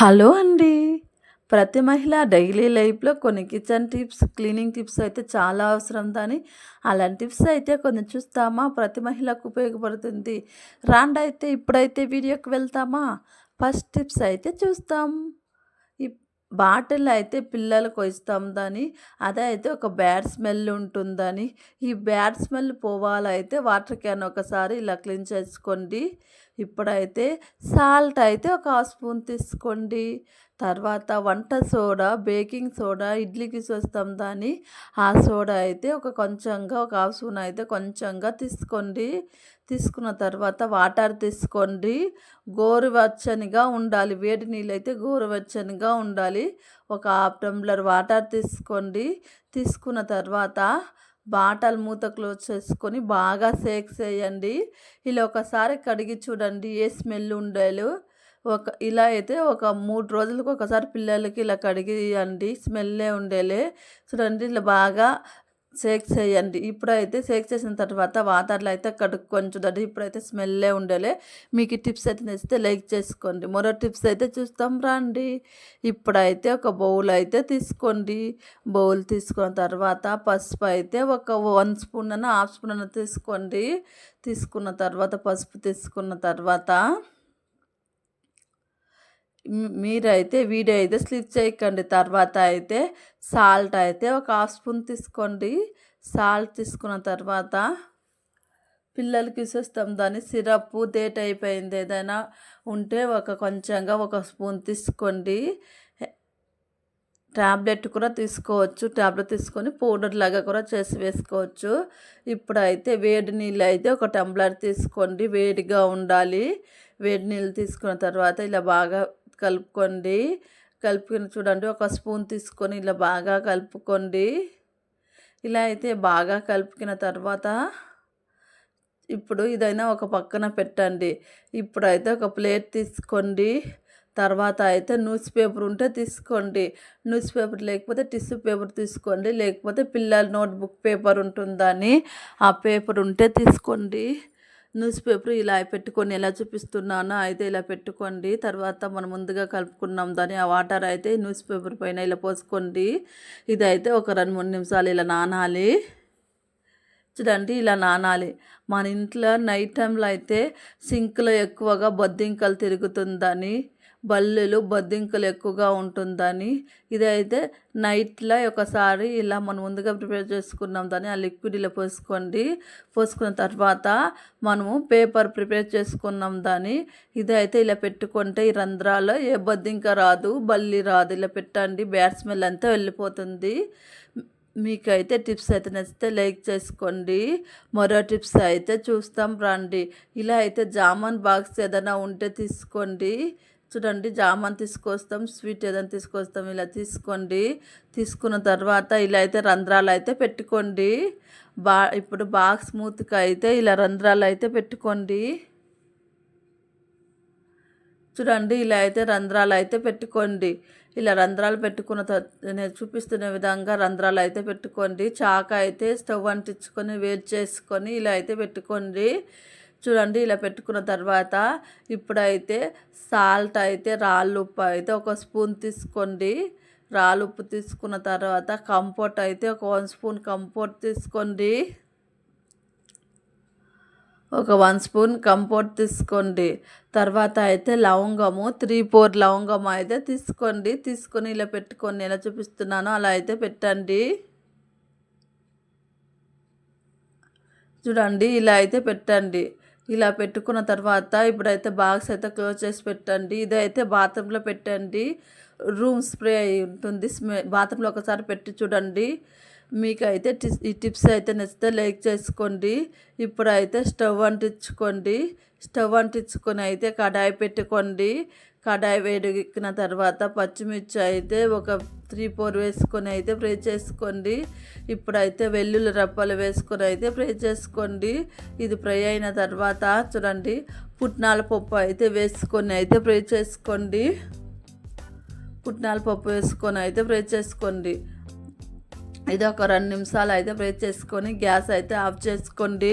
Hello అండి. ప్రతి మహిళ డైలీ లైఫ్‌లో కొన్ని కిచెన్ టిప్స్, క్లీనింగ్ టిప్స్ అయితే చాలా అవసరం దాని అలాంటి టిప్స్ అయితే కొన్ని చూస్తామా ప్రతి మహిళకు ఉపయోగపడుతుంది. రాండ్ అయితే ఇప్పుడైతే వీడియోకి వెళ్తామా? ఫస్ట్ టిప్స్ అయితే చూస్తాం. ఈ బాటిల్ అయితే పిల్లలకు ఇస్తాం దాని అదే అయితే ఒక బ్యాడ్ స్మెల్ ఉంటుందని, ఈ బ్యాడ్ స్మెల్ పోవాలైతే వాటర్ క్యాన్ ఒకసారి ఇలా క్లీన్ చేసుకోండి. ఇప్పుడైతే సాల్ట్ అయితే ఒక హాఫ్ స్పూన్ తీసుకోండి. తర్వాత వంట సోడా, బేకింగ్ సోడా ఇడ్లీకి చూస్తాం దాన్ని ఆ సోడా అయితే ఒక కొంచెంగా ఒక హాఫ్ స్పూన్ అయితే కొంచెంగా తీసుకోండి. తీసుకున్న తర్వాత వాటర్ తీసుకోండి. గోరువెచ్చనిగా ఉండాలి. వేడి నీళ్ళు అయితే గోరువెచ్చనిగా ఉండాలి. ఒక హాఫ్ టంబ్లర్ వాటర్ తీసుకోండి. తీసుకున్న తర్వాత బాటల్ మూత క్లోజ్ చేసుకొని బాగా షేక్ చేయండి. ఇలా ఒకసారి కడిగి చూడండి ఏ స్మెల్ ఉండేలు ఒక ఇలా అయితే ఒక మూడు రోజులకు ఒకసారి పిల్లలకి ఇలా కడిగియండి. స్మెల్లే ఉండేలే. చూడండి ఇలా బాగా షేక్ చేయండి. ఇప్పుడైతే షేక్ చేసిన తర్వాత వాటర్‌లో అయితే కడుక్కొని చూడండి. ఇప్పుడైతే స్మెల్లే ఉండేలే. మీకు ఈ టిప్స్ అయితే నచ్చితే లైక్ చేసుకోండి. మరో టిప్స్ అయితే చూస్తాం రండి. ఇప్పుడైతే ఒక బౌల్ అయితే తీసుకోండి. బౌల్ తీసుకున్న తర్వాత పసుపు అయితే ఒక వన్ స్పూన్ అయినా హాఫ్ స్పూన్ అన్నా తీసుకోండి. తీసుకున్న తర్వాత పసుపు తీసుకున్న తర్వాత మీరైతే వీడియో అయితే స్కిప్ చేయకండి. తర్వాత అయితే సాల్ట్ అయితే ఒక హాఫ్ స్పూన్ తీసుకోండి. సాల్ట్ తీసుకున్న తర్వాత పిల్లలకి ఇసేస్తాం దాన్ని సిరప్ డేట్ అయిపోయింది ఏదైనా ఉంటే ఒక కొంచెంగా ఒక స్పూన్ తీసుకోండి. ట్యాబ్లెట్ కూడా తీసుకోవచ్చు. ట్యాబ్లెట్ తీసుకొని పౌడర్ లాగా కూడా చేసి వేసుకోవచ్చు. ఇప్పుడైతే వేడి నీళ్ళు అయితే ఒక టంబ్లర్ తీసుకోండి. వేడిగా ఉండాలి. వేడి నీళ్ళు తీసుకున్న తర్వాత ఇలా బాగా కలుపుకోండి. కలుపుకొని చూడండి ఒక స్పూన్ తీసుకొని ఇలా బాగా కలుపుకోండి. ఇలా అయితే బాగా కలుపుకున్న తర్వాత ఇప్పుడు ఇదైనా ఒక పక్కన పెట్టండి. ఇప్పుడైతే ఒక ప్లేట్ తీసుకోండి. తర్వాత అయితే న్యూస్ పేపర్ ఉంటే తీసుకోండి. న్యూస్ పేపర్ లేకపోతే టిష్యూ పేపర్ తీసుకోండి. లేకపోతే పిల్లల నోట్‌బుక్ పేపర్ ఉంటుందని ఆ పేపర్ ఉంటే తీసుకోండి. న్యూస్ పేపర్ ఇలా పెట్టుకొని ఎలా చూపిస్తున్నానో అయితే ఇలా పెట్టుకోండి. తర్వాత మనం ముందుగా కలుపుకున్నాం దాన్ని ఆ వాటర్ అయితే న్యూస్ పేపర్ పైన ఇలా పోసుకోండి. ఇదైతే ఒక 2, 3 నిమిషాలు ఇలా నానాలి. చూడండి ఇలా నానాలి. మన ఇంట్లో నైట్ టైంలో అయితే సింక్‌లో ఎక్కువగా బొద్దింకలు తిరుగుతుందని, బల్లులు, బొద్దింకలు ఎక్కువగా ఉంటుందని ఇదైతే నైట్‌లో ఒకసారి ఇలా మనం ముందుగా ప్రిపేర్ చేసుకున్నాం దాన్ని ఆ లిక్విడ్ ఇలా పోసుకోండి. పోసుకున్న తర్వాత మనము పేపర్ ప్రిపేర్ చేసుకున్నాం దాన్ని ఇదైతే ఇలా పెట్టుకుంటే ఈ రంధ్రాల్లో ఏ బొద్దింక రాదు, బల్లి రాదు. ఇలా పెట్టండి. బ్యాడ్ స్మెల్ అంతా వెళ్ళిపోతుంది. మీకైతే టిప్స్ అయితే నచ్చితే లైక్ చేసుకోండి. మరో టిప్స్ అయితే చూస్తాం రండి. ఇలా అయితే జామన్ బాక్స్ ఏదైనా ఉంటే తీసుకోండి. చూడండి జామన్ తీసుకొస్తాం. స్వీట్ ఏదైనా తీసుకొస్తాం. ఇలా తీసుకోండి. తీసుకున్న తర్వాత ఇలా అయితే రంధ్రాలు అయితే పెట్టుకోండి. బా ఇప్పుడు బాక్స్ స్మూత్గా అయితే ఇలా రంధ్రాలు అయితే పెట్టుకోండి. చూడండి ఇలా అయితే రంధ్రాలు అయితే పెట్టుకోండి. ఇలా రంధ్రాలు పెట్టుకున్న తర్వాత నేను చూపిస్తున్న విధంగా రంధ్రాలు అయితే పెట్టుకోండి. చాక అయితే స్టవ్ అంటించుకొని వేడి చేసుకొని ఇలా అయితే పెట్టుకోండి. చూడండి ఇలా పెట్టుకున్న తర్వాత ఇప్పుడైతే సాల్ట్ అయితే రాళ్ళు ఉప్పు అయితే ఒక స్పూన్ తీసుకోండి. రాళ్ళుప్పు తీసుకున్న తర్వాత కంపోర్ట్ అయితే ఒక వన్ స్పూన్ కంపోర్ట్ తీసుకోండి. ఒక వన్ స్పూన్ కంపోర్ట్ తీసుకోండి. తర్వాత అయితే లవంగము 3, 4 లవంగం అయితే తీసుకోండి. తీసుకొని ఇలా పెట్టుకొని ఎలా చూపిస్తున్నానో అలా అయితే పెట్టండి. చూడండి ఇలా అయితే పెట్టండి. ఇలా పెట్టుకున్న తర్వాత ఇప్పుడైతే బాక్స్ అయితే క్లోజ్ చేసి పెట్టండి. ఇదైతే బాత్రూంలో పెట్టండి. రూమ్ స్ప్రే అయి ఉంటుంది. స్మె బాత్రూమ్‌లో ఒకసారి పెట్టి చూడండి. మీకైతే అయితే ఈ టిప్స్ అయితే నచ్చితే లైక్ చేసుకోండి. ఇప్పుడైతే స్టవ్ అంటించుకోండి. స్టవ్ అంటించుకొని అయితే కడాయి పెట్టుకోండి. కడాయి వేడెక్కిన తర్వాత పచ్చిమిర్చి అయితే ఒక 3, 4 వేసుకొని అయితే ఫ్రై చేసుకోండి. ఇప్పుడైతే వెల్లుల్లి రప్పలు వేసుకొని అయితే ఫ్రై చేసుకోండి. ఇది ఫ్రై అయిన తర్వాత చూడండి పుట్నాల పప్పు అయితే వేసుకొని అయితే ఫ్రై చేసుకోండి. పుట్నాల పప్పు వేసుకొని అయితే ఫ్రై చేసుకోండి. ఇది ఒక రెండు నిమిషాలు అయితే ఫ్రై చేసుకొని గ్యాస్ అయితే ఆఫ్ చేసుకోండి.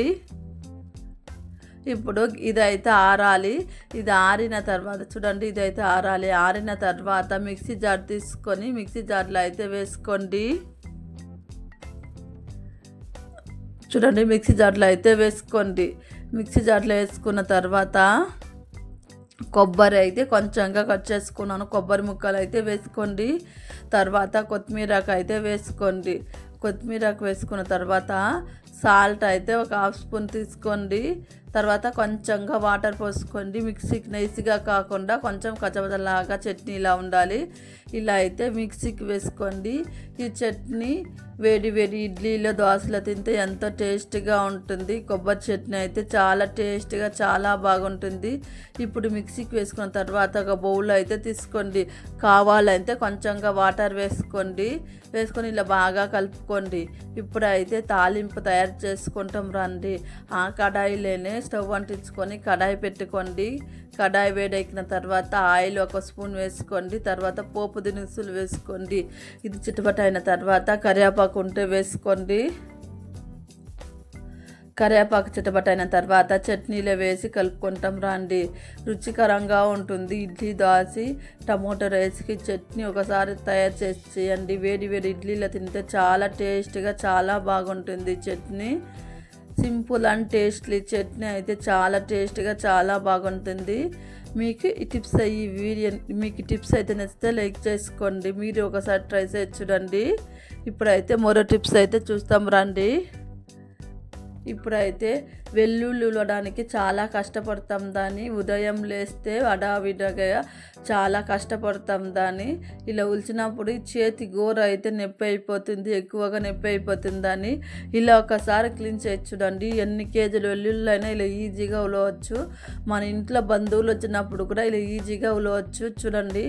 ఇప్పుడు ఇదైతే ఆరాలి. ఇది ఆరిన తర్వాత చూడండి ఇదైతే ఆరాలి. ఆరిన తర్వాత మిక్సీ జార్ తీసుకొని మిక్సీ జార్లో అయితే వేసుకోండి. చూడండి మిక్సీ జార్లో అయితే వేసుకోండి. మిక్సీ జార్లో వేసుకున్న తర్వాత కొబ్బరి అయితే కొంచెంగా కట్ చేసుకున్నాను. కొబ్బరి ముక్కలు అయితే వేసుకోండి. తర్వాత కొత్తిమీరకు అయితే వేసుకోండి. కొత్తిమీరకు వేసుకున్న తర్వాత సాల్ట్ అయితే ఒక హాఫ్ స్పూన్ తీసుకోండి. తర్వాత కొంచెంగా వాటర్ పోసుకోండి మిక్సీకి నైస్గా కాకుండా కొంచెం కచబదలాగా చట్నీ ఇలా ఉండాలి. ఇలా అయితే మిక్సీకి వేసుకోండి. ఈ చట్నీ వేడి వేడి ఇడ్లీలో దోశలో తింటే ఎంతో టేస్ట్గా ఉంటుంది. కొబ్బరి చట్నీ అయితే చాలా టేస్ట్గా చాలా బాగుంటుంది. ఇప్పుడు మిక్సీకి వేసుకున్న తర్వాత ఒక బౌల్లో అయితే తీసుకోండి. కావాలంటే కొంచెంగా వాటర్ వేసుకోండి. వేసుకొని ఇలా బాగా కలుపుకోండి. ఇప్పుడైతే తాలింపు తయారు చేసుకుంటాం రండి. ఆ కడాయిలోనే స్టవ్ అంటించుకొని కడాయి పెట్టుకోండి. కడాయి వేడెక్కిన తర్వాత ఆయిల్ ఒక స్పూన్ వేసుకోండి. తర్వాత పోపు దినుసులు వేసుకోండి. ఇది చిటపట అయిన తర్వాత కరివేపాకు ఉంటే వేసుకోండి. కరివేపాకు చిటపట అయిన తర్వాత చట్నీలో వేసి కలుపుకుంటాం రండి. రుచికరంగా ఉంటుంది. ఇడ్లీ దోశ టమోటో రైస్కి చట్నీ ఒకసారి తయారు చేసి చేయండి. వేడి వేడి ఇడ్లీలో తింటే చాలా టేస్ట్గా చాలా బాగుంటుంది chutney. Simple and tasty chutney అయితే చాలా టేస్ట్గా చాలా బాగుంటుంది. మీకు ఈ టిప్స్ ఈ వీడియో మీకు టిప్స్ అయితే నచ్చితే లైక్ చేసుకోండి. మీరు ఒకసారి ట్రై చేసి చూడండి. ఇప్పుడైతే మరో టిప్స్ అయితే చూస్తాం. రండి. ఇప్పుడైతే వెల్లుల్లి ఉలవడానికి చాలా కష్టపడతాం దాన్ని. ఉదయం లేస్తే అడావిడగా చాలా కష్టపడతాం దాన్ని. ఇలా ఉలిచినప్పుడు చేతి గోర అయితే నొప్పి అయిపోతుంది ఎక్కువగా నొప్పి అయిపోతుందని ఇలా ఒకసారి క్లీన్ చేయొచ్చుడండి ఎన్ని కేజీలు వెల్లుల్లి అయినా ఇలా ఈజీగా ఉలవచ్చు. మన ఇంట్లో బంధువులు వచ్చినప్పుడు కూడా ఇలా ఈజీగా ఉలవచ్చు. చూడండి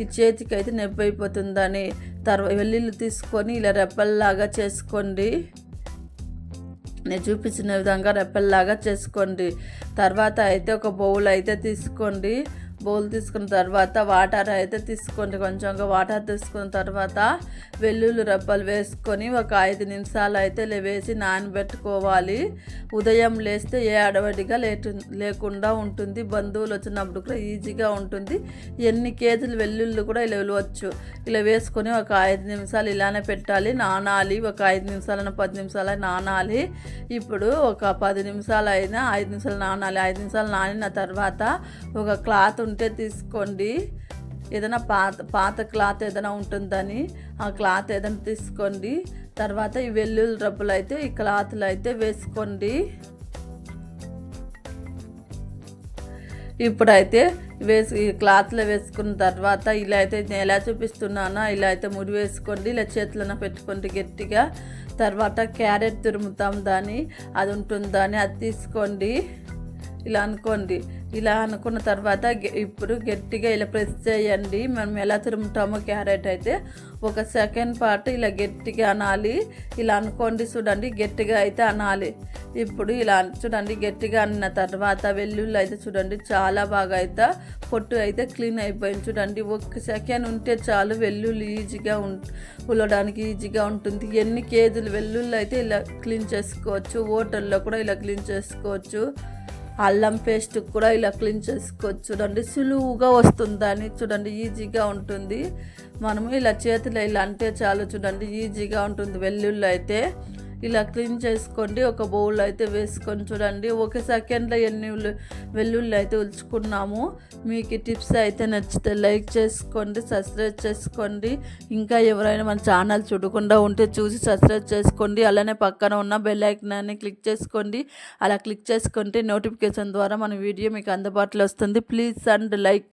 ఈ చేతికి అయితే నొప్పి అయిపోతుందని తర్వాత వెల్లుల్లి తీసుకొని ఇలా రెప్పల్లాగా చేసుకోండి. నేను చూపించిన విధంగా రెప్పల్లాగా చేసుకోండి. తర్వాత అయితే ఒక బౌల్ అయితే తీసుకోండి. బౌల్ తీసుకున్న తర్వాత వాటర్ అయితే తీసుకోండి. కొంచెంగా వాటర్ తీసుకున్న తర్వాత వెల్లుల్లి రెప్పలు వేసుకొని ఒక ఐదు నిమిషాలు అయితే వేసి నానబెట్టుకోవాలి. ఉదయం లేస్తే ఏ అడవడిగా లేటు లేకుండా ఉంటుంది. బంధువులు వచ్చినప్పుడు కూడా ఈజీగా ఉంటుంది. ఎన్ని కేజీలు వెల్లుల్లి కూడా ఇలా వెళ్ళవచ్చు ఇలా వేసుకొని ఒక ఐదు నిమిషాలు ఇలానే పెట్టాలి నానాలి ఒక ఐదు నిమిషాలైనా పది నిమిషాలు నానాలి. ఇప్పుడు ఒక పది నిమిషాలు అయినా ఐదు నిమిషాలు నానాలి. ఐదు నిమిషాలు నానిన తర్వాత ఒక క్లాత్ ఉంటే తీసుకోండి. ఏదైనా పాత పాత క్లాత్ ఏదైనా ఉంటుందని ఆ క్లాత్ ఏదైనా తీసుకోండి. తర్వాత ఈ వెల్లుల్లి రబ్బులు అయితే ఈ క్లాత్లు అయితే వేసుకోండి. ఇప్పుడైతే వేసి క్లాత్లో వేసుకున్న తర్వాత ఇలా అయితే నేను ఎలా చూపిస్తున్నానో ఇలా అయితే ముడి వేసుకోండి ఇలా చేతులను పెట్టుకోండి గట్టిగా. తర్వాత క్యారెట్ తురుముతాం దాన్ని అది ఉంటుందని అది తీసుకోండి. ఇలా అనుకోండి. ఇలా అనుకున్న తర్వాత ఇప్పుడు గట్టిగా ఇలా ప్రెస్ చేయండి. మనం ఎలా తిరుగుతామో క్యారెట్ అయితే ఒక సెకండ్ పార్ట్ ఇలా గట్టిగా అనాలి. ఇలా అనుకోండి చూడండి గట్టిగా అయితే అనాలి. ఇప్పుడు ఇలా చూడండి గట్టిగా అన్న తర్వాత వెల్లుల్లి అయితే చూడండి చాలా బాగా అయితే పొట్టు అయితే క్లీన్ అయిపోయింది. చూడండి ఒక సెకండ్ ఉంటే చాలు వెల్లుల్లి ఈజీగా ఉం ఉలడానికి ఈజీగా ఉంటుంది. ఎన్ని కేజీలు వెల్లుల్లి అయితే ఇలా క్లీన్ చేసుకోవచ్చు? హోటల్లో కూడా ఇలా క్లీన్ చేసుకోవచ్చు. అల్లం పేస్ట్ కూడా ఇలా క్లీన్ చేసుకోవచ్చు. చూడండి సులువుగా వస్తుందని చూడండి ఈజీగా ఉంటుంది. మనము ఇలా చేతిలో ఇలా అంటే చాలు చూడండి ఈజీగా ఉంటుంది. వెల్లుల్లి అయితే ఇలా క్లీన్ చేసుకోండి ఒక బౌల్ అయితే వేసుకొని చూడండి. ఒక సెకండ్లో ఎన్ని వెల్లుల్లి అయితే ఉల్చుకున్నాము. మీకు టిప్స్ అయితే నచ్చితే లైక్ చేసుకోండి సబ్స్క్రైబ్ చేసుకోండి. ఇంకా ఎవరైనా మన ఛానల్ చూడకుండా ఉంటే చూసి సబ్స్క్రైబ్ చేసుకోండి. అలానే పక్కన ఉన్న బెల్ ఐకనాన్ని క్లిక్ చేసుకోండి. అలా క్లిక్ చేసుకుంటే నోటిఫికేషన్ ద్వారా మన వీడియో మీకు అందుబాటులో వస్తుంది. Please and like